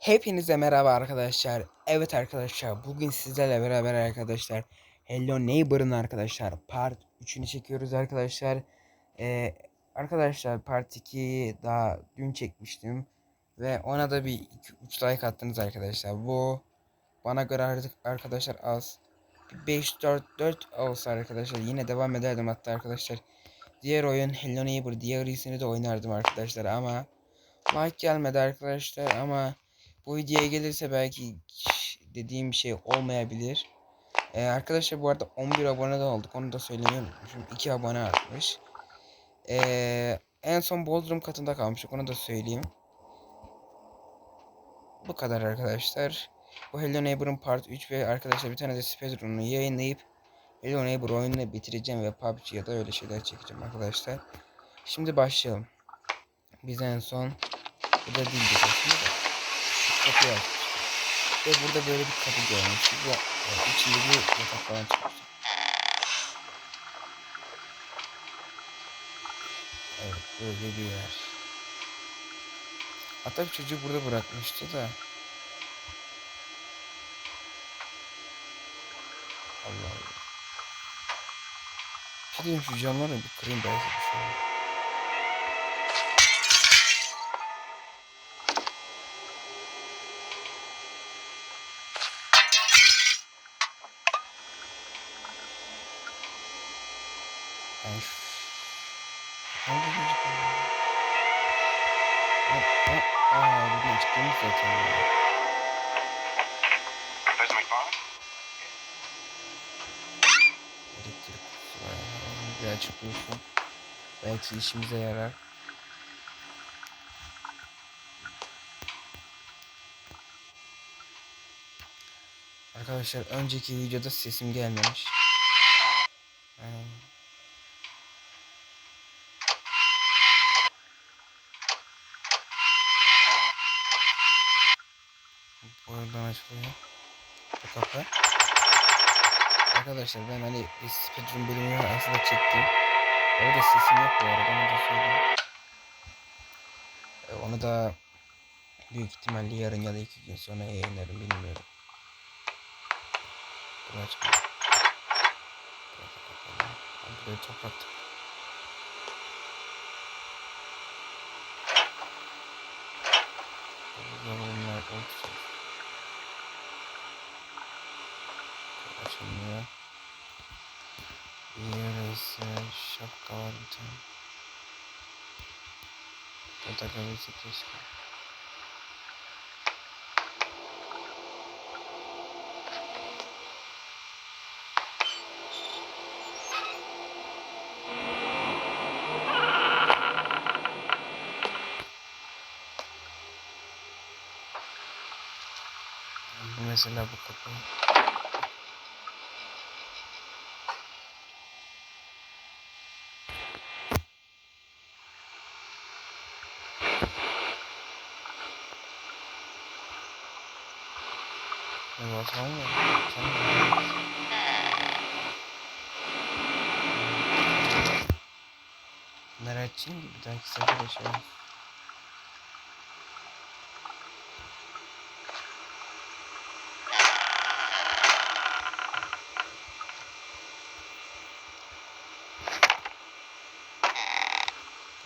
Hepinize merhaba arkadaşlar. Evet arkadaşlar bugün sizlerle beraber arkadaşlar Hello Neighbor'ın arkadaşlar part 3'ünü çekiyoruz arkadaşlar. Ee, arkadaşlar part 2'yi daha dün çekmiştim. Ve ona da bir 3 like attınız arkadaşlar. Bu bana göre artık arkadaşlar az. 5-4-4 olsa arkadaşlar yine devam ederdim hatta arkadaşlar. Diğer oyun Hello Neighbor diğerisini de oynardım arkadaşlar ama like gelmedi arkadaşlar ama bu videoya gelirse belki dediğim bir şey olmayabilir. Ee, arkadaşlar bu arada 11 abone de olduk. Onu da söylemeyi unutmuşum. 2 abone artmış. Ee, en son Bodrum katında kalmıştık. Onu da söyleyeyim. Bu kadar arkadaşlar. Bu Hello Neighbor'ın part 3 ve arkadaşlar bir tane de speedrun'u yayınlayıp Hello Neighbor oyununu bitireceğim ve PUBG ya da öyle şeyler çekeceğim arkadaşlar. Şimdi başlayalım. Biz en son bu da aslında açmıştık. Ve burada böyle bir kapı görmüştük. E, içinde bir yatak falan çıkmıştı. Evet böyle bir yer. Hatta bir çocuğu burada bırakmıştı da. Allah Allah. Diyeyim şu camları bir kırayım belki bir şey olur. Çıktığımız zaten? Elektrik kutusu var. Bir açık dursun. Belki işimize yarar. Arkadaşlar önceki videoda sesim gelmemiş. Buradan açılıyor. Kapı. Arkadaşlar ben hani speedrun bölümünü aslında çektim. Orada sesim yok bu arada onu da söyleyeyim. Ee, Onu da büyük ihtimalle yarın ya da iki gün sonra yayınlarım bilmiyorum. Bunu açma. Burası kapalı. Ben Kalırsa keşke. Bu mesela bu kapı. Ne basalım mı? Basalım mı? Bunları açayım ki bir dahaki sefere şey olsun.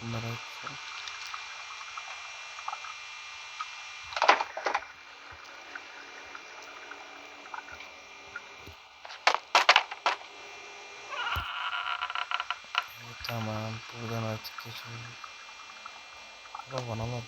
Bunları açalım. Evet, tamam. Buradan artık geçelim. Baba bana bak.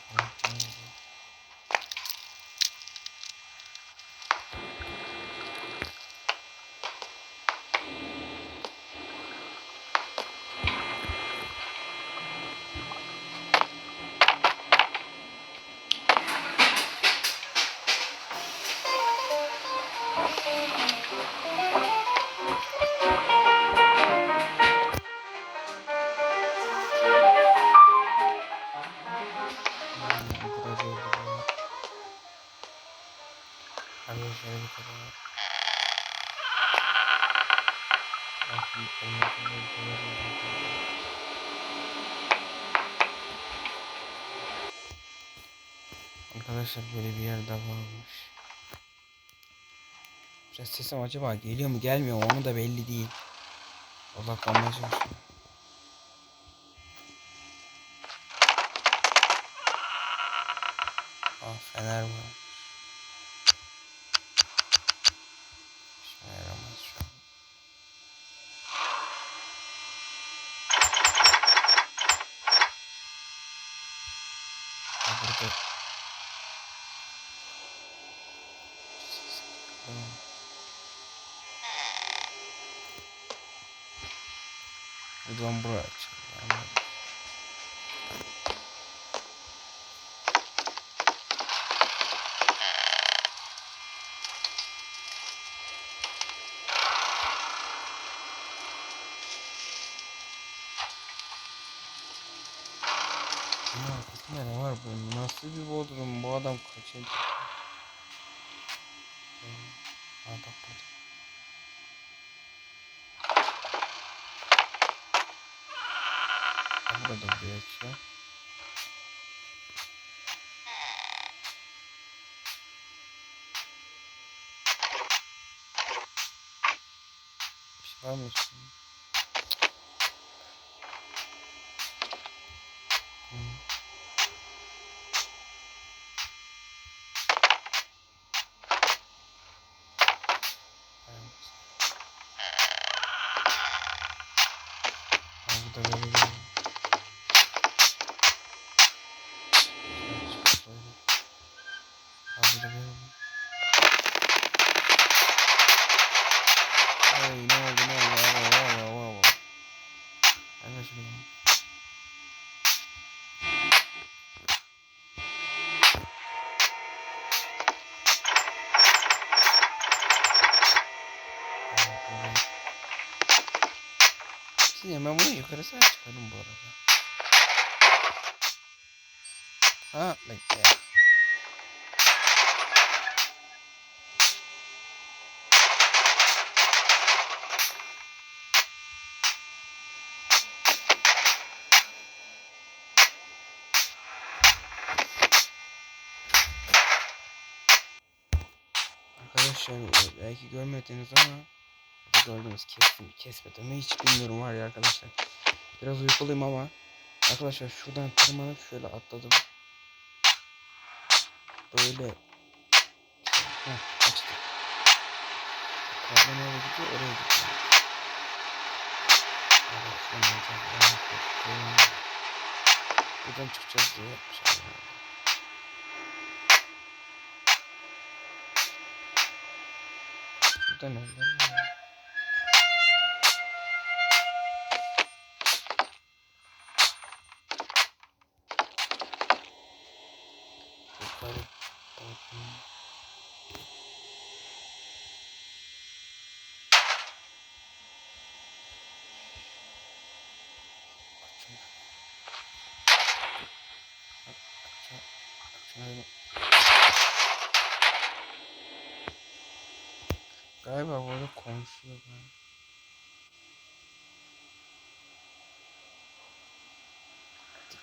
Hadi şöyle bir kapı var. Bakın, onu- Arkadaşlar böyle bir yerde varmış. Biraz sesim acaba geliyor mu gelmiyor mu onu da belli değil. Odaklanmaya çalışıyorum. Aa fener var. İşime yaramaz şu an. Ha, burada. Tamam. Buradan buraya açılıyor. Anladım. Bunun arkasında ne var bunun? Nasıl bir bodrum? Bu adam kaçıncı? Aa bak burada. Ha, Burada bir açıyor. Bir şey var mı içinde? Hı. Evet. Ha, burada böyle bir... Şöyle çıkıp böyle. Ha, burada böyle bir- Ay ne oldu ne oldu valla valla valla. Hemen şuraya. Tamam, ben bunu yukarı çıkarım bu arada. Ha bekle. Arkadaşlar belki görmediniz ama gördünüz kestim kesmedim hiç bilmiyorum var ya arkadaşlar. Biraz uykuluyum ama arkadaşlar şuradan tırmanıp şöyle atladım. Böyle. Kablo nereye gidiyor oraya gidiyor. Buradan çıkacağız diye yapmışlar. herhalde. Burada Açın. Galiba burada konuşuyor ben.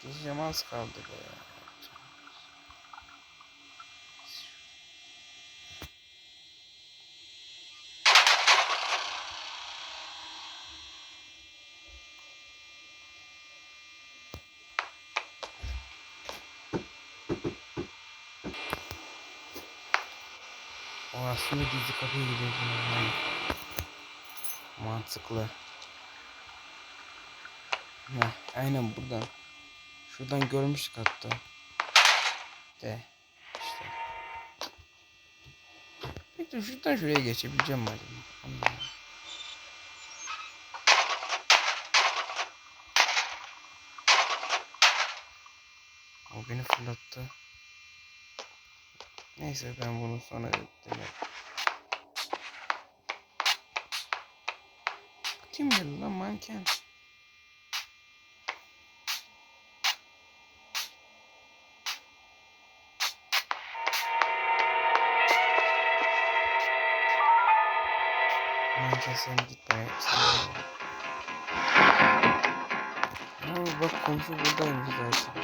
Yaşayacağım az kaldı be ya. O aslında gizli kapıya gidiyordu. Yani. Mantıklı. Heh, aynen buradan. Şuradan görmüştük hatta. De. işte. Peki şuradan şuraya geçebileceğim mi acaba? O beni fırlattı. Neyse ben bunu sonra denerim. Kim geldi lan manken? Manken sen git be. Bak komşu buradaymış zaten.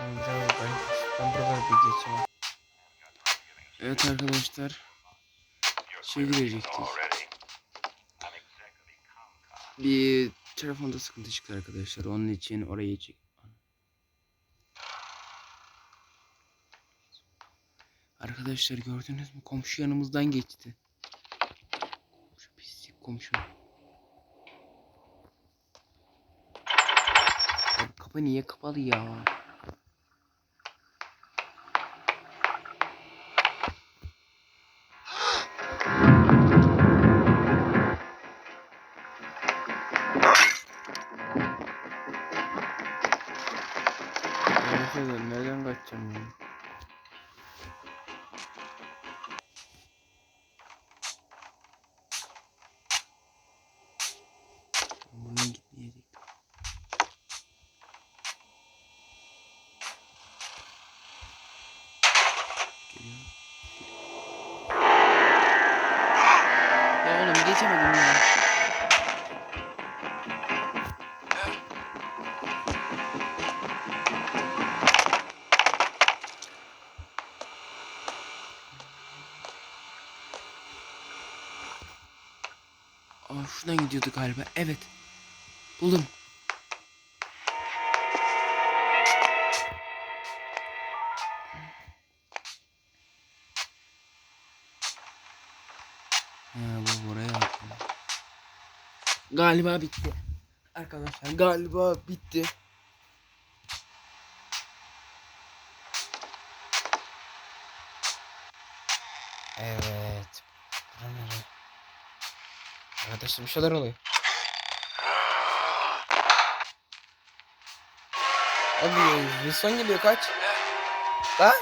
Ben ben, ben bir geçeyim. Evet arkadaşlar. Şey girecektik. Bir telefonda sıkıntı çıktı arkadaşlar. Onun için oraya çek. Arkadaşlar gördünüz mü? Komşu yanımızdan geçti. Komşu pislik komşu. Kapı niye kapalı ya? Geçemedim ya. Aa şuradan gidiyordu galiba. Evet. Buldum. Galiba bitti. Arkadaşlar galiba bitti. Evet. Arkadaşlar bir şeyler oluyor. Abi Wilson geliyor kaç. Geliyor.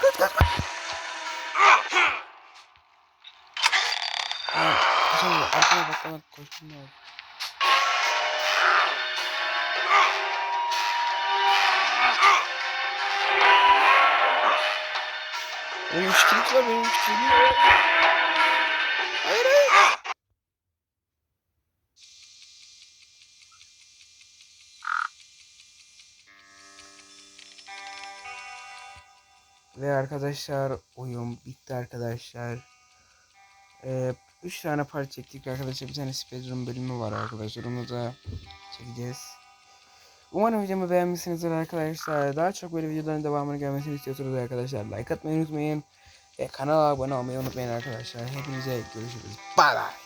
Kaç kaç kaç. Arkaya baklama koştum lazım. Benim üç kilit var benim üç kilit var. Hayır hayır. Ve arkadaşlar oyun bitti arkadaşlar. Ee, üç tane part çektik arkadaşlar. Bir tane speedrun bölümü var arkadaşlar. Onu da çekeceğiz. Umarım videomu beğenmişsinizdir arkadaşlar. Daha çok böyle videoların devamını gelmesini istiyorsanız arkadaşlar like atmayı unutmayın. Ve kanala abone olmayı unutmayın arkadaşlar. Hepinize görüşürüz. Bye bye.